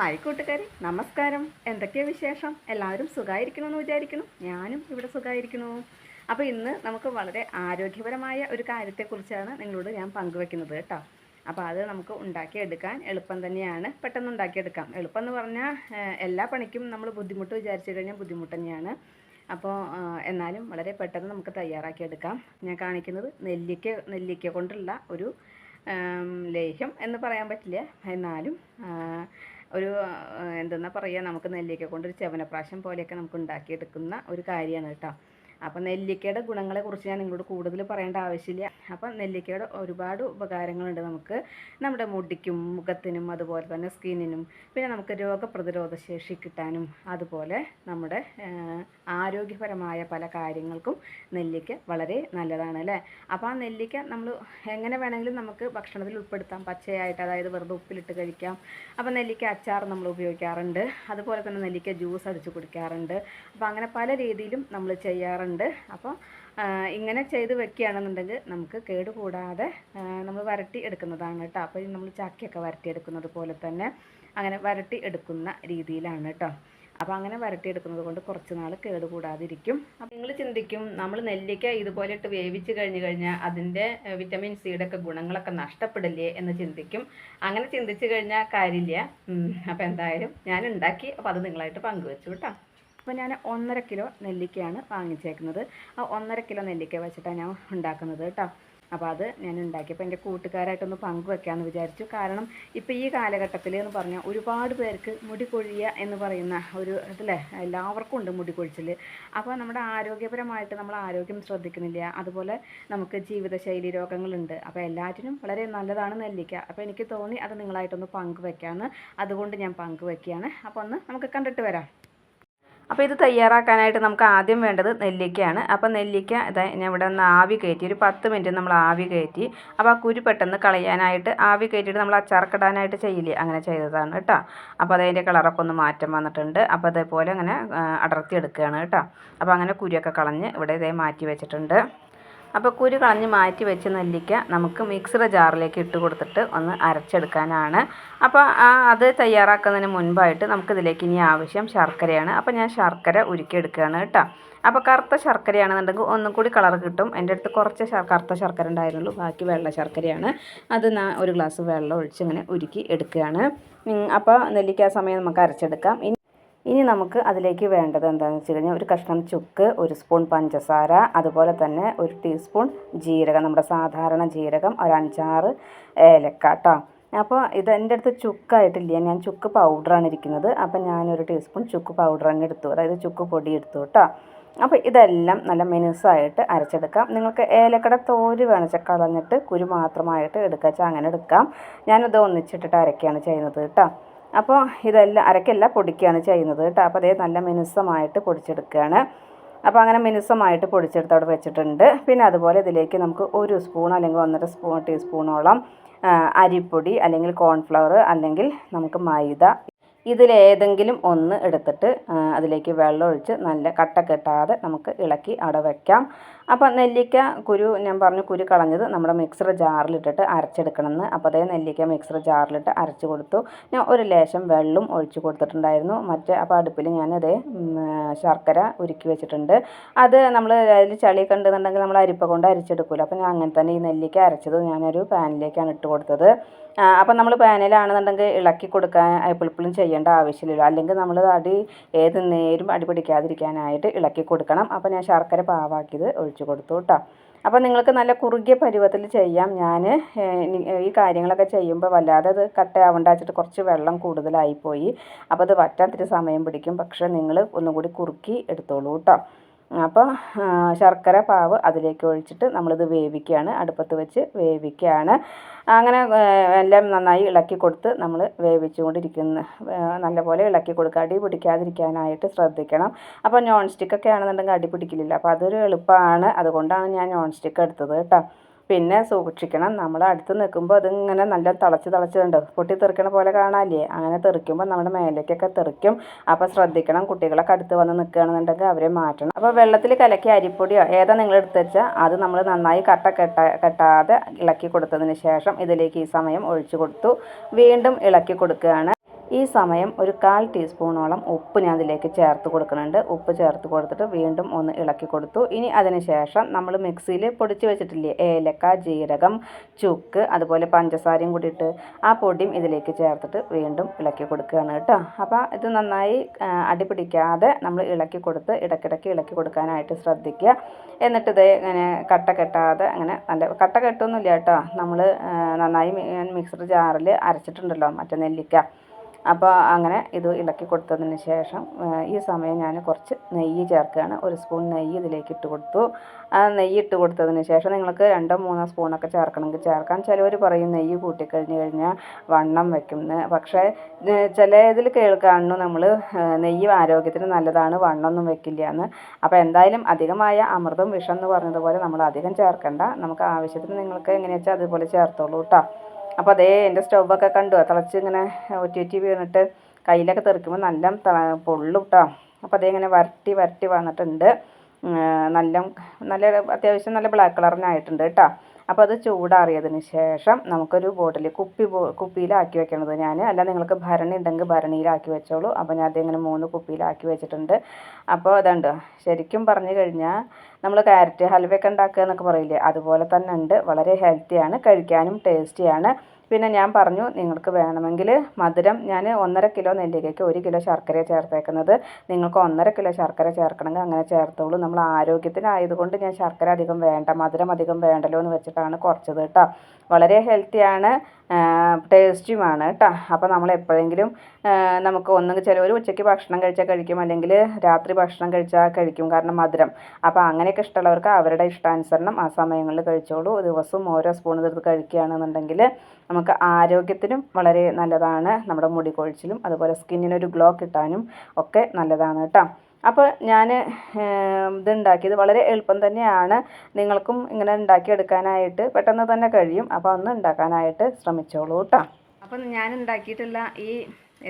Hi കൂട്ടുകാരി നമസ്കാരം. എന്തൊക്കെയാ വിശേഷം? എല്ലാവരും സുഖമായിരിക്കണമെന്ന് വിചാരിക്കുന്നു. ഞാനും ഇവിടെ സുഖമായിരിക്കുന്നു അപ്പോൾ ഇന്ന് നമുക്ക് വളരെ ആരോഗ്യപരമായ ഒരു കാര്യത്തെക്കുറിച്ചാണ് നിങ്ങളോട് ഞാൻ പങ്കുവെക്കുന്നത് കേട്ടോ. അപ്പോൾ അത് നമുക്ക് ഉണ്ടാക്കിയെടുക്കാൻ എളുപ്പം തന്നെയാണ്. പെട്ടെന്ന് ഉണ്ടാക്കിയെടുക്കാം. എളുപ്പം എന്ന് പറഞ്ഞാൽ എല്ലാ പണിക്കും നമ്മൾ ബുദ്ധിമുട്ട് വിചാരിച്ചു കഴിഞ്ഞാൽ ബുദ്ധിമുട്ട് തന്നെയാണ്. അപ്പോൾ എന്നാലും വളരെ പെട്ടെന്ന് നമുക്ക് തയ്യാറാക്കിയെടുക്കാം. ഞാൻ കാണിക്കുന്നത് നെല്ലിക്ക നെല്ലിക്ക കൊണ്ടുള്ള ഒരു ലേഹ്യം എന്ന് പറയാൻ പറ്റില്ല. എന്നാലും ഒരു എന്തെന്നാ പറയുക നമുക്ക് നെല്ലിക്ക കൊണ്ടൊരു ചെവനപ്രാശം പോലെയൊക്കെ നമുക്ക് ഉണ്ടാക്കിയെടുക്കുന്ന ഒരു കാര്യമാണ് കേട്ടോ. അപ്പം നെല്ലിക്കയുടെ ഗുണങ്ങളെക്കുറിച്ച് ഞാൻ നിങ്ങളോട് കൂടുതൽ പറയേണ്ട ആവശ്യമില്ല. അപ്പം നെല്ലിക്കയുടെ ഒരുപാട് ഉപകാരങ്ങളുണ്ട് നമുക്ക്. നമ്മുടെ മുടിക്കും മുഖത്തിനും അതുപോലെ തന്നെ സ്കിന്നിനും പിന്നെ നമുക്ക് രോഗപ്രതിരോധ ശേഷി കിട്ടാനും അതുപോലെ നമ്മുടെ ആരോഗ്യപരമായ പല കാര്യങ്ങൾക്കും നെല്ലിക്ക വളരെ നല്ലതാണ് അല്ലേ? അപ്പോൾ ആ നെല്ലിക്ക നമ്മൾ എങ്ങനെ വേണമെങ്കിലും നമുക്ക് ഭക്ഷണത്തിൽ ഉൾപ്പെടുത്താം. പച്ചയായിട്ട് അതായത് വെറുതെ ഉപ്പിലിട്ട് കഴിക്കാം. അപ്പോൾ നെല്ലിക്ക അച്ചാർ നമ്മൾ ഉപയോഗിക്കാറുണ്ട്. അതുപോലെ തന്നെ നെല്ലിക്ക ജ്യൂസ് അടിച്ച് കുടിക്കാറുണ്ട്. അപ്പോൾ അങ്ങനെ പല രീതിയിലും നമ്മൾ ചെയ്യാറുണ്ട്. അപ്പോൾ ഇങ്ങനെ ചെയ്ത് വെക്കുകയാണെന്നുണ്ടെങ്കിൽ നമുക്ക് കേടുകൂടാതെ നമ്മൾ വരട്ടി എടുക്കുന്നതാണ് കേട്ടോ. അപ്പോൾ നമ്മൾ ചക്കയൊക്കെ വരട്ടി എടുക്കുന്നത് പോലെ തന്നെ അങ്ങനെ വരട്ടി എടുക്കുന്ന രീതിയിലാണ് കേട്ടോ. അപ്പോൾ അങ്ങനെ വരട്ടിയെടുക്കുന്നത് കൊണ്ട് കുറച്ച് നാൾ കേടുകൂടാതിരിക്കും. അപ്പോൾ നിങ്ങൾ ചിന്തിക്കും നമ്മൾ നെല്ലിക്ക ഇതുപോലെ ഇട്ട് വേവിച്ച് കഴിഞ്ഞ് കഴിഞ്ഞാൽ അതിന്റെ വിറ്റമിൻ സിയുടെ ഒക്കെ ഗുണങ്ങളൊക്കെ നഷ്ടപ്പെടില്ലേ എന്ന് ചിന്തിക്കും. അങ്ങനെ ചിന്തിച്ച് കഴിഞ്ഞാൽ കാര്യമില്ല. അപ്പോൾ എന്തായാലും ഞാൻ ഉണ്ടാക്കി അപ്പോൾ അത് നിങ്ങളായിട്ട് പങ്കുവെച്ചു കേട്ടോ. അപ്പോൾ ഞാൻ ഒന്നര കിലോ നെല്ലിക്കയാണ് വാങ്ങിച്ചേക്കുന്നത്. ആ ഒന്നര കിലോ നെല്ലിക്ക വെച്ചിട്ടാണ് ഞാൻ ഉണ്ടാക്കുന്നത് കേട്ടോ. അപ്പോൾ അത് ഞാൻ ഉണ്ടാക്കിയപ്പോൾ എന്റെ കൂട്ടുകാരായിട്ടൊന്ന് പങ്കുവെക്കാമെന്ന് വിചാരിച്ചു. കാരണം ഇപ്പോൾ ഈ കാലഘട്ടത്തിൽ എന്ന് പറഞ്ഞാൽ ഒരുപാട് പേർക്ക് മുടി കൊഴിയുക എന്ന് പറയുന്ന ഒരു ഇതില്ലേ എല്ലാവർക്കും ഉണ്ട് മുടി കൊഴിച്ചിൽ. അപ്പോൾ നമ്മുടെ ആരോഗ്യപരമായിട്ട് നമ്മൾ ആരോഗ്യം ശ്രദ്ധിക്കുന്നില്ല. അതുപോലെ നമുക്ക് ജീവിതശൈലി രോഗങ്ങളുണ്ട്. അപ്പോൾ എല്ലാറ്റിനും വളരെ നല്ലതാണ് നെല്ലിക്ക. അപ്പോൾ എനിക്ക് തോന്നി അത് നിങ്ങളായിട്ടൊന്ന് പങ്കുവെക്കാമെന്ന് അതുകൊണ്ട് ഞാൻ പങ്കുവെക്കുകയാണ് അപ്പോൾ ഒന്ന് നമുക്ക് കണ്ടിട്ട് വരാം. അപ്പോൾ ഇത് തയ്യാറാക്കാനായിട്ട് നമുക്ക് ആദ്യം വേണ്ടത് നെല്ലിക്കയാണ്. അപ്പോൾ നെല്ലിക്ക ഇതാ ഞാൻ ഇവിടെ ഒന്ന് ആവി കയറ്റി ഒരു പത്ത് മിനിറ്റ് നമ്മൾ ആവി കയറ്റി അപ്പോൾ ആ കുരു പെട്ടെന്ന് കളയാനായിട്ട് ആവി കയറ്റിയിട്ട് നമ്മൾ അച്ചാർക്കിടാനായിട്ട് ചെയ്യില്ലേ? അങ്ങനെ ചെയ്തതാണ് കേട്ടോ. അപ്പോൾ അതതിന്റെ കളറൊക്കെ ഒന്ന് മാറ്റം വന്നിട്ടുണ്ട്. അപ്പോൾ അതേപോലെ അങ്ങനെ അടർത്തി എടുക്കുകയാണ് കേട്ടോ. അപ്പോൾ അങ്ങനെ കുരുവൊക്കെ കളഞ്ഞ് ഇവിടെ ഇതേ മാറ്റി വെച്ചിട്ടുണ്ട്. അപ്പോൾ കുരു കളഞ്ഞ് മാറ്റി വെച്ച് നെല്ലിക്ക നമുക്ക് മിക്സർ ജാറിലേക്ക് ഇട്ട് കൊടുത്തിട്ട് ഒന്ന് അരച്ചെടുക്കാനാണ്. അപ്പോൾ അത് തയ്യാറാക്കുന്നതിന് മുൻപായിട്ട് നമുക്കിതിലേക്ക് ഇനി ആവശ്യം ശർക്കരയാണ്. അപ്പോൾ ഞാൻ ശർക്കര ഉരുക്കിയെടുക്കുകയാണ് കേട്ടോ. അപ്പോൾ കറുത്ത ശർക്കരയാണെന്നുണ്ടെങ്കിൽ ഒന്നും കൂടി കളർ കിട്ടും. എന്റെ അടുത്ത് കുറച്ച് കറുത്ത ശർക്കര ഉണ്ടായിരുന്നുള്ളൂ. ബാക്കി വെള്ള ശർക്കരയാണ്. അത് ഒരു ഗ്ലാസ് വെള്ളം ഒഴിച്ച് ഇങ്ങനെ ഉരുക്കി എടുക്കുകയാണ്. അപ്പോൾ നെല്ലിക്ക സമയം നമുക്ക് അരച്ചെടുക്കാം. ഇനി നമുക്ക് അതിലേക്ക് വേണ്ടത് എന്താണെന്ന് വെച്ച് കഴിഞ്ഞാൽ ഒരു കഷ്ണം ചുക്ക് ഒരു സ്പൂൺ പഞ്ചസാര അതുപോലെ തന്നെ ഒരു ടീസ്പൂൺ ജീരകം നമ്മുടെ സാധാരണ ജീരകം ഒരു അഞ്ചാറ് ഏലക്ക കേട്ടോ അപ്പോൾ ഇത് എന്റെ അടുത്ത് ചുക്കായിട്ടില്ല. ഞാൻ ചുക്ക് പൗഡറാണ് ഇരിക്കുന്നത്. അപ്പോൾ ഞാനൊരു ടീസ്പൂൺ ചുക്ക് പൗഡർ തന്നെ എടുത്തു. അതായത് ചുക്ക് പൊടി എടുത്തു കേട്ടോ അപ്പോൾ ഇതെല്ലാം നല്ല മെനുസായിട്ട് അരച്ചെടുക്കാം. നിങ്ങൾക്ക് ഏലക്കട തോൽ വേണച്ച കളഞ്ഞിട്ട് കുരു മാത്രമായിട്ട് എടുക്കുക വെച്ചാൽ അങ്ങനെ എടുക്കാം. ഞാനത് ഒന്നിച്ചിട്ടിട്ട് അരക്കുകയാണ് ചെയ്യുന്നത് കേട്ടോ അപ്പോൾ ഇതെല്ലാം അരക്കല്ല പൊടിക്കുകയാണ് ചെയ്യുന്നത് കേട്ടോ. അപ്പോൾ അതേ നല്ല മിനുസമായിട്ട് പൊടിച്ചെടുക്കുകയാണ്. അപ്പോൾ അങ്ങനെ മിനുസമായിട്ട് പൊടിച്ചെടുത്ത് അവിടെ വെച്ചിട്ടുണ്ട്. പിന്നെ അതുപോലെ ഇതിലേക്ക് നമുക്ക് ഒരു സ്പൂൺ അല്ലെങ്കിൽ ഒന്നര സ്പൂൺ ടീസ്പൂണോളം അരിപ്പൊടി അല്ലെങ്കിൽ കോൺഫ്ലവർ അല്ലെങ്കിൽ നമുക്ക് മൈദ. ഇതിലേതെങ്കിലും ഒന്ന് എടുത്തിട്ട് അതിലേക്ക് വെള്ളം ഒഴിച്ച് നല്ല കട്ട കെട്ടാതെ നമുക്ക് ഇളക്കി അവിടെ അപ്പോൾ നെല്ലിക്ക കുരു ഞാൻ പറഞ്ഞു കുരു കളഞ്ഞത് നമ്മുടെ മിക്സർ ജാറിലിട്ടിട്ട് അരച്ചെടുക്കണമെന്ന്. അപ്പോൾ അതേ നെല്ലിക്ക മിക്സർ ജാറിലിട്ട് അരച്ചു കൊടുത്തു. ഞാൻ ഒരു ലേശം വെള്ളം ഒഴിച്ച് കൊടുത്തിട്ടുണ്ടായിരുന്നു. മറ്റേ അപ്പോൾ അടുപ്പിൽ ഞാനത് ശർക്കര ഉരുക്കി വെച്ചിട്ടുണ്ട്. അത് നമ്മൾ അതിൽ ചളി കണ്ടെന്നുണ്ടെങ്കിൽ നമ്മൾ അരിപ്പ കൊണ്ട് അരിച്ചെടുക്കില്ല അപ്പോൾ ഞാൻ അങ്ങനെ തന്നെ ഈ നെല്ലിക്ക അരച്ചത് ഞാനൊരു പാനിലേക്കാണ് ഇട്ട് കൊടുത്തത്. അപ്പം നമ്മൾ പാനിലാണെന്നുണ്ടെങ്കിൽ ഇളക്കി കൊടുക്കാൻ എപ്പോഴും ചെയ്യേണ്ട ആവശ്യമില്ലല്ലോ. അല്ലെങ്കിൽ നമ്മൾ അടി ഏത് നേരും അടി പിടിക്കാതിരിക്കാനായിട്ട് ഇളക്കി കൊടുക്കണം. അപ്പോൾ ഞാൻ ശർക്കര പാവാക്കിയത് ഒഴിച്ചു കൊടുത്തു കേട്ടോ അപ്പോൾ നിങ്ങൾക്ക് നല്ല കുറുകിയ പരുവത്തിൽ ചെയ്യാം. ഞാൻ ഈ കാര്യങ്ങളൊക്കെ ചെയ്യുമ്പോൾ വല്ലാതെ അത് കട്ടയാവേണ്ട വെച്ചിട്ട് കുറച്ച് വെള്ളം കൂടുതലായിപ്പോയി അപ്പോൾ അത് വറ്റാൻ സമയം പിടിക്കും. പക്ഷേ നിങ്ങൾ ഒന്നുകൂടി കുറുക്കി എടുത്തോളൂ കേട്ടോ അപ്പോൾ ശർക്കര പാവ് അതിലേക്ക് ഒഴിച്ചിട്ട് നമ്മളിത് വേവിക്കുകയാണ്. അടുപ്പത്ത് വെച്ച് വേവിക്കുകയാണ്. അങ്ങനെ എല്ലാം നന്നായി ഇളക്കി കൊടുത്ത് നമ്മൾ വേവിച്ചുകൊണ്ടിരിക്കുന്ന. നല്ലപോലെ ഇളക്കി കൊടുക്കുക. അടി പിടിക്കാതിരിക്കാനായിട്ട് ശ്രദ്ധിക്കണം. അപ്പോൾ നോൺ സ്റ്റിക്കൊക്കെ ആണെന്നുണ്ടെങ്കിൽ അടി പിടിക്കില്ല അപ്പോൾ അതൊരു എളുപ്പമാണ്. അതുകൊണ്ടാണ് ഞാൻ നോൺ സ്റ്റിക്ക് എടുത്തത് കേട്ടോ. പിന്നെ സൂക്ഷിക്കണം. നമ്മൾ അടുത്ത് നിൽക്കുമ്പോൾ അതിങ്ങനെ നല്ല തിളച്ച് തിളച്ചുണ്ട് പൊട്ടി തെറിക്കണ പോലെ കാണാല്ലേ അങ്ങനെ തെറിക്കുമ്പോൾ നമ്മുടെ മേലേക്കൊക്കെ തെറിക്കും. അപ്പോൾ ശ്രദ്ധിക്കണം. കുട്ടികളൊക്കെ അടുത്ത് വന്ന് നിൽക്കുകയാണെന്നുണ്ടെങ്കിൽ അവരെ മാറ്റണം. അപ്പോൾ വെള്ളത്തിൽ കലക്കി അരിപ്പൊടിയോ ഏതാ നിങ്ങൾ എടുത്തുവെച്ചാൽ അത് നമ്മൾ നന്നായി കട്ട കെട്ട കെട്ടാതെ ഇളക്കി കൊടുത്തതിന് ശേഷം ഇതിലേക്ക് ഈ സമയം ഒഴിച്ചു കൊടുത്തു. വീണ്ടും ഇളക്കി കൊടുക്കുകയാണ്. ഈ സമയം ഒരു കാൽ ടീസ്പൂണോളം ഉപ്പ് ഞാൻ അതിലേക്ക് ചേർത്ത് കൊടുക്കുന്നുണ്ട്. ഉപ്പ് ചേർത്ത് കൊടുത്തിട്ട് വീണ്ടും ഒന്ന് ഇളക്കി കൊടുത്തു. ഇനി അതിന് ശേഷം നമ്മൾ മിക്സിയിൽ പൊടിച്ച് വെച്ചിട്ടില്ലേ? ഏലക്ക ജീരകം ചുക്ക് അതുപോലെ പഞ്ചസാരയും കൂടിയിട്ട് ആ പൊടിയും ഇതിലേക്ക് ചേർത്തിട്ട് വീണ്ടും ഇളക്കി കൊടുക്കുകയാണ് കേട്ടോ. അപ്പോൾ ഇത് നന്നായി അടിപിടിക്കാതെ നമ്മൾ ഇളക്കി കൊടുത്ത് ഇടയ്ക്കിടയ്ക്ക് ഇളക്കി കൊടുക്കാനായിട്ട് ശ്രദ്ധിക്കുക. എന്നിട്ട് ഇത് ഇങ്ങനെ കട്ട കെട്ടാതെ അങ്ങനെ നല്ല കട്ട കെട്ടൊന്നുമില്ല കേട്ടോ. നമ്മൾ നന്നായി മിക്സർ ജാറിൽ അരച്ചിട്ടുണ്ടല്ലോ മറ്റേ നെല്ലിക്ക. അപ്പോൾ അങ്ങനെ ഇത് ഇളക്കി കൊടുത്തതിന് ശേഷം ഈ സമയം ഞാൻ കുറച്ച് നെയ്യ് ചേർക്കുകയാണ്. ഒരു സ്പൂൺ നെയ്യ് ഇതിലേക്ക് ഇട്ട് കൊടുത്തു. ആ നെയ്യ് ഇട്ട് കൊടുത്തതിന് ശേഷം നിങ്ങൾക്ക് രണ്ടോ മൂന്നോ സ്പൂണൊക്കെ ചേർക്കണമെങ്കിൽ ചേർക്കാം. ചിലവർ പറയും നെയ്യ് കൂട്ടിക്കഴിഞ്ഞ് കഴിഞ്ഞാൽ വണ്ണം വയ്ക്കുമെന്ന് പക്ഷേ ചില ഇതിൽ കേൾക്കാണു നമ്മൾ നെയ്യ് ആരോഗ്യത്തിന് നല്ലതാണ് വണ്ണമൊന്നും വെക്കില്ല എന്ന് അപ്പോൾ എന്തായാലും അധികമായ അമൃതം വിഷം എന്ന് പറഞ്ഞതുപോലെ നമ്മൾ അധികം ചേർക്കണ്ട. നമുക്ക് ആവശ്യത്തിന് നിങ്ങൾക്ക് എങ്ങനെയാ വെച്ചാൽ അതുപോലെ ചേർത്തോളൂ കേട്ടോ അപ്പോൾ അതേ എന്റെ സ്റ്റൗവൊക്കെ കണ്ടു. തിളച്ച് ഇങ്ങനെ ഒറ്റി ഒറ്റി വീണിട്ട് കയ്യിലൊക്കെ തെറിക്കുമ്പോൾ നല്ല പൊള്ളും കേട്ടോ അപ്പോൾ അതേ ഇങ്ങനെ വരട്ടി വരട്ടി വന്നിട്ടുണ്ട്. നല്ല നല്ല അത്യാവശ്യം നല്ല ബ്ലാക്ക് കളറിനായിട്ടുണ്ട് കേട്ടോ. അപ്പോൾ അത് ചൂടാറിയതിന് ശേഷം നമുക്കൊരു ബോട്ടിൽ കുപ്പി കുപ്പിയിലാക്കി വെക്കണത് ഞാൻ അല്ല നിങ്ങൾക്ക് ഭരണി ഉണ്ടെങ്കിൽ ഭരണിയിലാക്കി വെച്ചോളൂ. അപ്പോൾ ഞാൻ അതിങ്ങനെ മൂന്ന് കുപ്പിയിലാക്കി വെച്ചിട്ടുണ്ട്. അപ്പോൾ അതുണ്ട് ശരിക്കും പറഞ്ഞു കഴിഞ്ഞാൽ നമ്മൾ ക്യാരറ്റ് ഹൽവയൊക്കെ ഉണ്ടാക്കുക എന്നൊക്കെ പറയില്ലേ? അതുപോലെ തന്നെ ഉണ്ട്. വളരെ ഹെൽത്തിയാണ് കഴിക്കാനും ടേസ്റ്റിയാണ് പിന്നെ ഞാൻ പറഞ്ഞു നിങ്ങൾക്ക് വേണമെങ്കിൽ മധുരം ഞാൻ ഒന്നര കിലോ നെല്ലിക്കയ്ക്ക് ഒരു കിലോ ശർക്കര ചേർത്തേക്കുന്നത്. നിങ്ങൾക്ക് ഒന്നര കിലോ ശർക്കര ചേർക്കണമെങ്കിൽ അങ്ങനെ ചേർത്തോളൂ. നമ്മൾ ആരോഗ്യത്തിനായതുകൊണ്ട് ഞാൻ ശർക്കര അധികം വേണ്ട മധുരം അധികം വേണ്ടല്ലോ എന്ന് വെച്ചിട്ടാണ് കുറച്ചത് കേട്ടോ വളരെ ഹെൽത്തിയാണ് ടേസ്റ്റിയുമാണ് കേട്ടോ അപ്പോൾ നമ്മൾ എപ്പോഴെങ്കിലും നമുക്ക് ഒന്നുകിൽ ഒരു ഉച്ചയ്ക്ക് ഭക്ഷണം കഴിച്ചാൽ കഴിക്കും അല്ലെങ്കിൽ രാത്രി ഭക്ഷണം കഴിച്ചാൽ കഴിക്കും കാരണം മധുരം. അപ്പോൾ അങ്ങനെയൊക്കെ ഇഷ്ടമുള്ളവർക്ക് അവരുടെ ഇഷ്ടാനുസരണം ആ സമയങ്ങളിൽ കഴിച്ചോളൂ. ദിവസവും ഓരോ സ്പൂൺ എടുത്ത് കഴിക്കുകയാണെന്നുണ്ടെങ്കിൽ നമുക്ക് ആരോഗ്യത്തിനും വളരെ നല്ലതാണ്. നമ്മുടെ മുടി കൊഴിച്ചിലും അതുപോലെ സ്കിന്നിനൊരു ഗ്ലോ കിട്ടാനും ഒക്കെ നല്ലതാണ് കേട്ടോ അപ്പോൾ ഞാൻ ഇതുണ്ടാക്കിയത് വളരെ എളുപ്പം തന്നെയാണ്. നിങ്ങൾക്കും ഇങ്ങനെ ഉണ്ടാക്കിയെടുക്കാനായിട്ട് പെട്ടെന്ന് തന്നെ കഴിയും. അപ്പോൾ ഒന്ന് ഉണ്ടാക്കാനായിട്ട് ശ്രമിച്ചോളൂ കേട്ടോ. അപ്പം ഞാൻ ഉണ്ടാക്കിയിട്ടുള്ള ഈ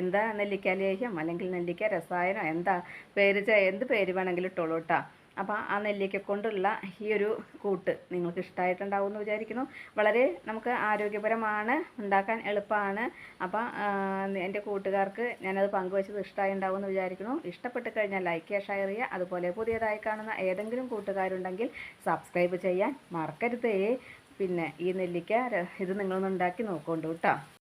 എന്താ നെല്ലിക്ക ലേഹ്യം അല്ലെങ്കിൽ നെല്ലിക്ക രസായനം എന്താ പേര് എന്ത് പേര് വേണമെങ്കിലും ഇട്ടോളൂ കേട്ടോ. അപ്പോൾ ആ നെല്ലിക്ക കൊണ്ടുള്ള ഈ ഒരു കൂട്ട് നിങ്ങൾക്ക് ഇഷ്ടമായിട്ടുണ്ടാവും എന്ന് വിചാരിക്കുന്നു. വളരെ നമുക്ക് ആരോഗ്യപരമാണ് ഉണ്ടാക്കാൻ എളുപ്പമാണ്. അപ്പോൾ എന്റെ കൂട്ടുകാർക്ക് ഞാനത് പങ്കുവച്ചത് ഇഷ്ടമായി ഉണ്ടാവും എന്ന് വിചാരിക്കുന്നു. ഇഷ്ടപ്പെട്ട് കഴിഞ്ഞാൽ ലൈക്ക് ചെയ്യുക ഷെയർ ചെയ്യുക. അതുപോലെ പുതിയതായി കാണുന്ന ഏതെങ്കിലും കൂട്ടുകാരുണ്ടെങ്കിൽ സബ്സ്ക്രൈബ് ചെയ്യാൻ മറക്കരുതേ. പിന്നെ ഈ നെല്ലിക്ക ഇത് നിങ്ങളൊന്ന് ഉണ്ടാക്കി നോക്കൊണ്ടു കേട്ടോ.